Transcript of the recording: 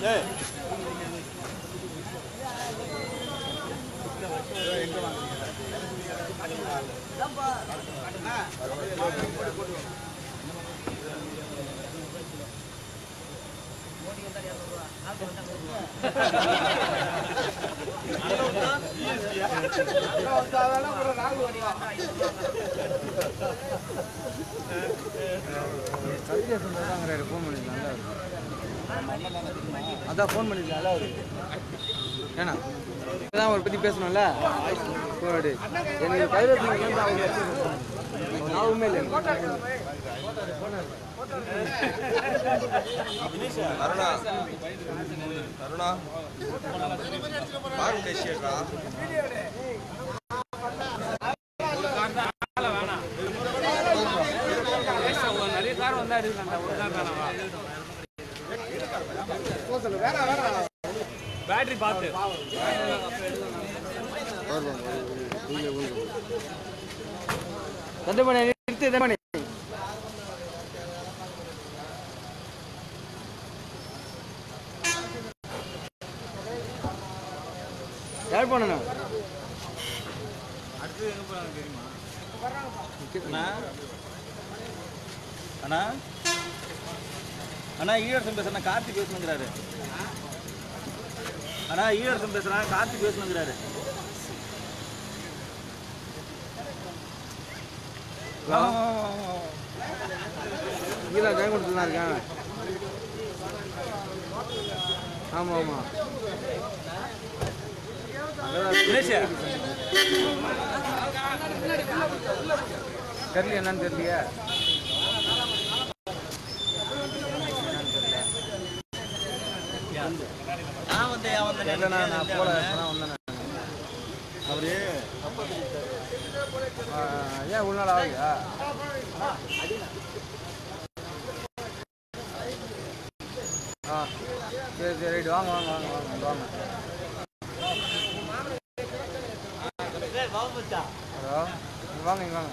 네. 넘버. ஜன கவிதேசன் phone பண்ணிருக்காங்க அதான் phone பண்ணிருக்காங்க அவரு ஏன்னா இதான் அவரை பற்றி பேசணும்ல? போடு எனக்கு கவிதேசன் அருணா அருணா பாருங்க கேஷியர்ரா நிறைய கார் வந்தா எடுக்கலாம்டா ஒரு கார் தானவா பேட்டரி பார்த்து நிறுத்து யார் பண்ணணும்? அண்ணா. அண்ணா. அண்ணா ஈழரசன் பேசுறேன் கார்த்தி பேசணுங்கிறாரு அண்ணா ஈழரசன் பேசுறேன் கார்த்தி பேசணுங்கிறாரு கீழே ஜெயங்குடத்தில் தான் இருக்கேன். ஆமாம் ஆமாம் தெரியல என்னன்னு தெரியலையே. நான் போல வந்தேன் அவரு ஏன் ஒரு நாள் ஆகுதா ஆ சரி சரி ரைட் வாங்க வாங்க வாங்க வாங்க வாங்க. ஹலோ இங்க வாங்க இங்க வாங்க